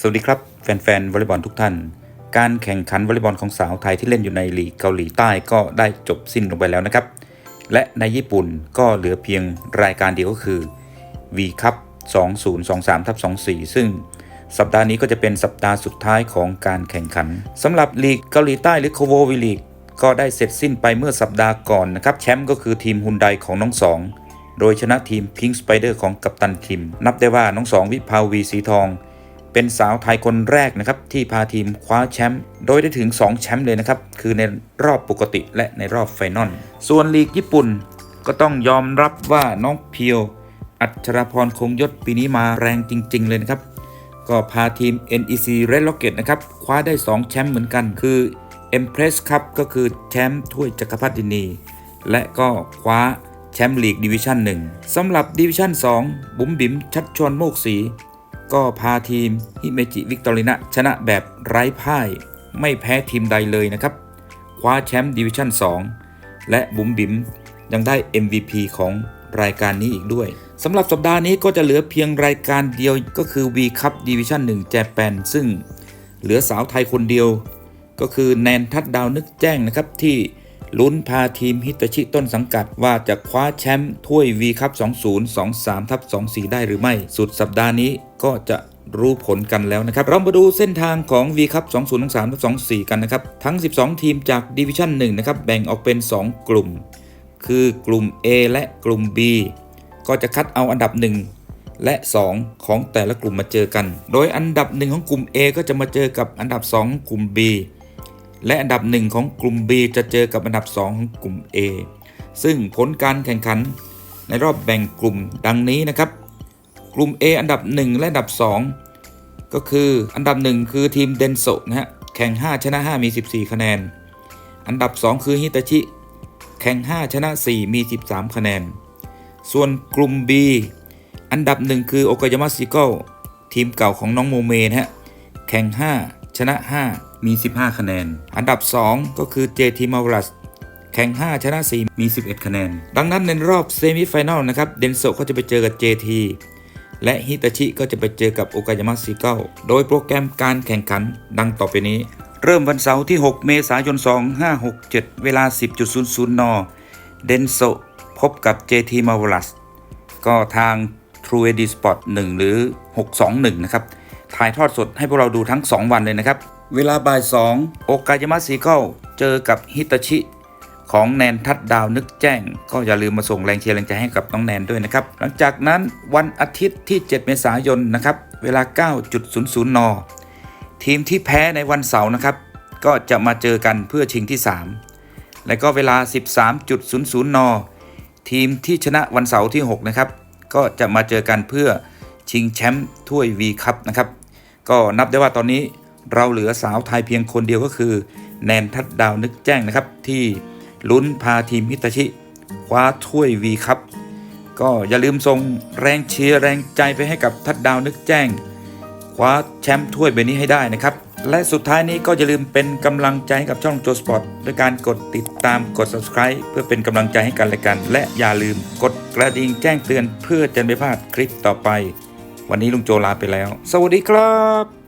สวัสดีครับ แฟนๆวอลเลย์บอลทุกท่าน การแข่งขันวอลเลย์บอลของสาวไทยที่เล่นอยู่ในลีกเกาหลีใต้ก็ได้จบสิ้นลงไปแล้วนะครับ และในญี่ปุ่นก็เหลือเพียงรายการเดียวก็คือ V คัพ2023ทับ24 ซึ่งสัปดาห์นี้ก็จะเป็นสัปดาห์สุดท้ายของการแข่งขันสำหรับลีกเกาหลีใต้หรือโคโววีลีกก็ได้เสร็จสิ้นไปเมื่อสัปดาห์ก่อนนะครับแชมป์ก็คือทีมฮุนไดของน้องสองโดยชนะทีมพิง k ์สไปเดอร์ของกัปตันทีม นับได้ว่าน้องสองวิภาวีสีทอง เป็นสาวไทยคนแรกนะครับที่พาทีมคว้าแชมป์โดยได้ถึง 2 แชมป์เลยนะครับ คือในรอบปกติและในรอบไฟนอลส่วนลีกญี่ปุ่นก็ต้องยอมรับว่าน้องเพียว อัชราพรคงยศปีนี้มาแรงจริง ๆ เลยนะครับ ก็พาทีม NEC Red Rocket นะครับคว้าได้ 2 แชมป์เหมือนกัน คือ Empress Cup ก็คือแชมป์ถ้วยจักรพรรดินี และก็คว้าแชมป์ลีกดิวิชั่น1สำหรับดิวิชั่น2บุ๋มบิ๋มชัดชวนโมกศรี ก็พาทีมฮิเมจิวิกตอรินะชนะแบบไร้พ่าย ไม่แพ้ทีมใดเลยนะครับ คว้าแชมป์ดิวิชั่น 2 และบุ๋มบิ๋มยังได้ MVP ของรายการนี้อีกด้วยสำหรับสัปดาห์นี้ก็จะเหลือเพียงรายการเดียวก็คือ V Cup Division 1 Japan ซึ่งเหลือสาวไทยคนเดียว ก็คือแนนทัดดาวนึกแจ้งนะครับที่ ลุ้นพาทีมฮิตาชิต้นสังกัดว่าจะคว้าแชมป์ถ้วย V คัพ2023ทับ24 ได้หรือไม่ สุดสัปดาห์นี้ก็จะรู้ผลกันแล้วนะครับ เรามาดูเส้นทางของ V คัพ2023ทับ24 กันนะครับ ทั้ง 12 ทีมจากดิวิชั่น1นะครับ แบ่งออกเป็น 2 กลุ่ม คือกลุ่ม A และกลุ่ม B ก็จะคัดเอาอันดับ 1 และ 2 ของแต่ละกลุ่มมาเจอกัน โดยอันดับ 1 ของกลุ่ม A ก็จะมาเจอกับอันดับ 2 กลุ่ม B และอันดับ 1 ของกลุ่ม B จะเจอกับอันดับ 2 ของกลุ่ม A ซึ่งผลการแข่งขันในรอบแบ่งกลุ่มดังนี้นะครับ กลุ่ม A อันดับ 1 และอันดับ 2 ก็คืออันดับ 1 คือทีมเดนโซนะฮะแข่ง 5 ชนะ 5 มี 14 คะแนน อันดับ 2 คือฮิตาชิ แข่ง 5 ชนะ 4 มี 13 คะแนน ส่วนกลุ่ม B อันดับ 1 คือโอกายามะซิโกทีมเก่าของน้องโมเมนะฮะแข่ง 5 ชนะ 5 มี 15 คะแนน อันดับ 2 ก็คือ JT m a v r a s แข่ง 5 ชนะ 4 มี 11 คะแนน ดังนั้นในรอบเซมิไฟแนลนะครับเดนโซก็จะไปเจอกับ JT และฮิตาชิก็จะไปเจอกับโอกายามะซิโกโดยโปรแกรมการแข่งขันดังต่อไปนี้ เริ่มวันเสาร์ที่ 6 เมษายน 2567 เวลา 10.00 น เดนโซพบกับ JT m a v r a s ก็ทาง True AD Sport 1 หรือ 621 นะครับ ถ่ายทอดสดให้พวกเราดูทั้ง 2 วันเลยนะครับ เวลาบ่าย2โอกายามะซีเกิลเจอกับฮิตาชิ ของแนนทัดดาวนึกแจ้ง ก็อย่าลืมมาส่งแรงเชียร์แรงใจให้กับน้องแนนด้วยนะครับ หลังจากนั้นวันอาทิตย์ที่ 7 เมษายนนะครับ เวลา 9.00 น ทีมที่แพ้ในวันเสาร์นะครับ ก็จะมาเจอกันเพื่อชิงที่ 3 และก็เวลา 13.00 น ทีมที่ชนะวันเสาร์ที่ 6 นะครับ ก็จะมาเจอกันเพื่อชิงแชมป์ถ้วย V คัพนะครับ ก็นับได้ว่าตอนนี้ เราเหลือสาวไทยเพียงคนเดียวก็คือ แนนทัดดาวนึกแจ้งนะครับ ที่ลุ้นพาทีมฮิตาชิ คว้าถ้วย V คัพก็อย่าลืมส่งแรงเชียร์แรงใจไปให้กับทัดดาวนึกแจ้ง คว้าแชมป์ถ้วยใบนี้ให้ได้นะครับ และสุดท้ายนี้ก็อย่าลืมเป็นกำลังใจให้กับช่องโจสปอร์ตด้วยการกดติดตามกด subscribe เพื่อเป็นกำลังใจให้กันและกัน และอย่าลืมกดกระดิ่งแจ้งเตือนเพื่อจะไม่พลาดคลิปต่อไป วันนี้ลุงโจลาไปแล้ว สวัสดีครับ